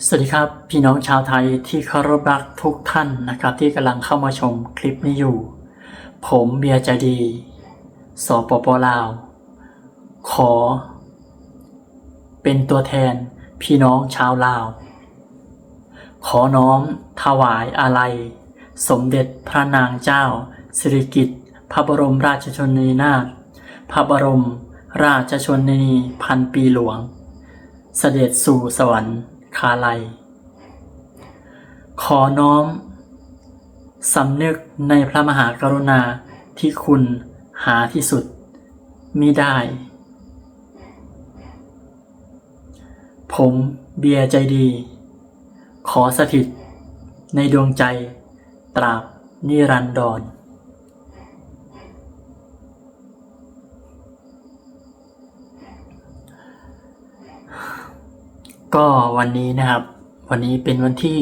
สวัสดีครับ พี่น้องชาวไทยที่เคารพรักทุกท่านนะครับ ที่กำลังเข้ามาชมคลิปนี้อยู่ ผมเบียร์ใจดีสปปลาว ขอ เป็นตัวแทนพี่น้องชาวลาว ขอน้อมถวายอาลัย สมเด็จพระนางเจ้า สิริกิติ์พระบรมราชชนนีนาถพระบรมราชชนนีพันปีหลวง เสด็จสู่สวรรค์ คาลัยขอน้อมสำนึกในพระมหากรุณาที่คุณหาที่สุดมิได้ ผมเบียร์ใจดี ขอสถิตในดวงใจตราบนิรันดร ก็วันนี้นะครับ วันนี้เป็นวันที่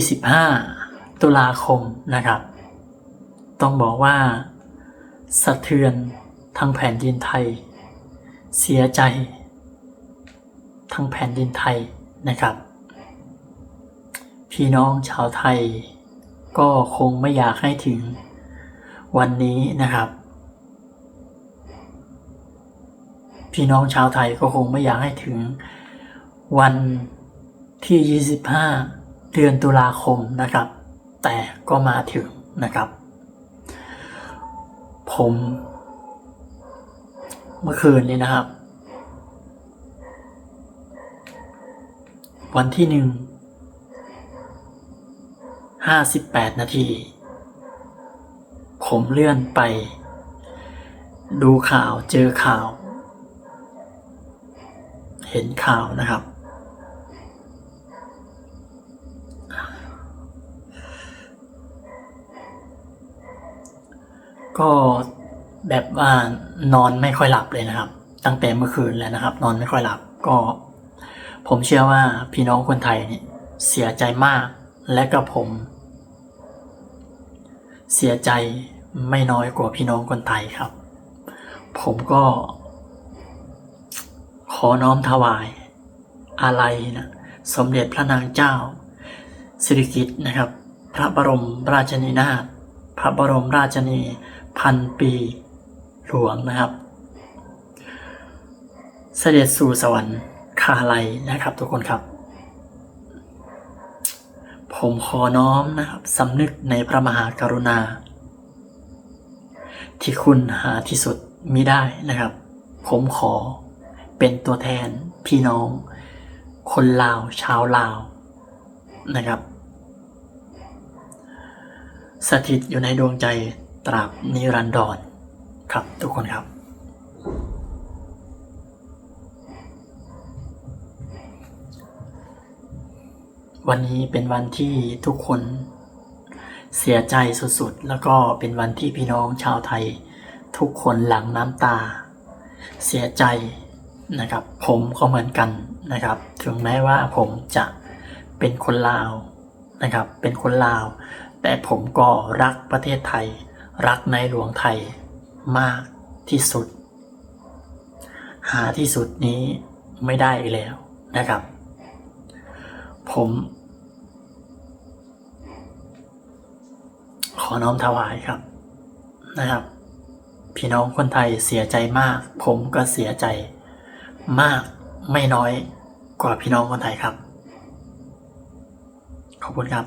25 ตุลาคมนะครับ ต้องบอกว่า สะเทือนทั้งแผ่นดินไทย เสียใจ ทั้งแผ่นดินไทยนะครับ พี่น้องชาวไทย ก็คงไม่อยากให้ถึงวันนี้นะครับ พี่น้องชาวไทยก็คงไม่อยากให้ถึงวันที่ 25 เดือนตุลาคมนะครับ แต่ก็มาถึงนะครับ ผมเมื่อคืนนี้นะครับ วันที่หนึ่งห้าสิบแปดนาที ผมเลื่อนไป ดูข่าวเจอข่าว เห็นข่าวนะครับ ก็แบบว่านอนไม่ค่อยหลับเลยนะครับ ตั้งแต่เมื่อคืนแล้วนะครับ นอนไม่ค่อยหลับก็ ผมเชื่อว่าพี่น้องคนไทยเนี่ยเสียใจมากและก็ผม เสียใจไม่น้อยกว่าพี่น้องคนไทยครับ ผมก็ ขอน้อมถวาย อาลัยนะสมเด็จพระนางเจ้า สิริกิติ์นะครับ พระบรมราชนีนาถพระบรมราชนีพันปีหลวงนะครับ เสด็จสู่สวรรค์คาลัยนะครับ ทุกคนครับ ผมขอน้อมนะครับสำนึกในพระมหากรุณา ที่คุณหาที่สุดมิได้นะครับ ผมขอ เป็นตัวแทนพี่น้อง คนลาวชาวลาวนะครับ สถิตอยู่ในดวงใจตราบนิรันดรครับทุกคนครับ วันนี้เป็นวันที่ทุกคนเสียใจสุดๆ แล้วก็เป็นวันที่พี่น้องชาวไทย ทุกคนหลั่งน้ำตา เสียใจ นะครับ ผมก็เหมือนกันนะครับ ถึงแม้ว่าผมจะเป็นคนลาวนะครับ เป็นคนลาว แต่ผมก็รักประเทศไทย รักในหลวงไทยมากที่สุด หาที่สุดนี้ไม่ได้อีกแล้วนะครับ ผม ขอน้อมถวายครับนะครับ พี่น้องคนไทยเสียใจมาก ผมก็เสียใจ มากไม่น้อยกว่าพี่น้องคนไทยครับ ขอบคุณครับ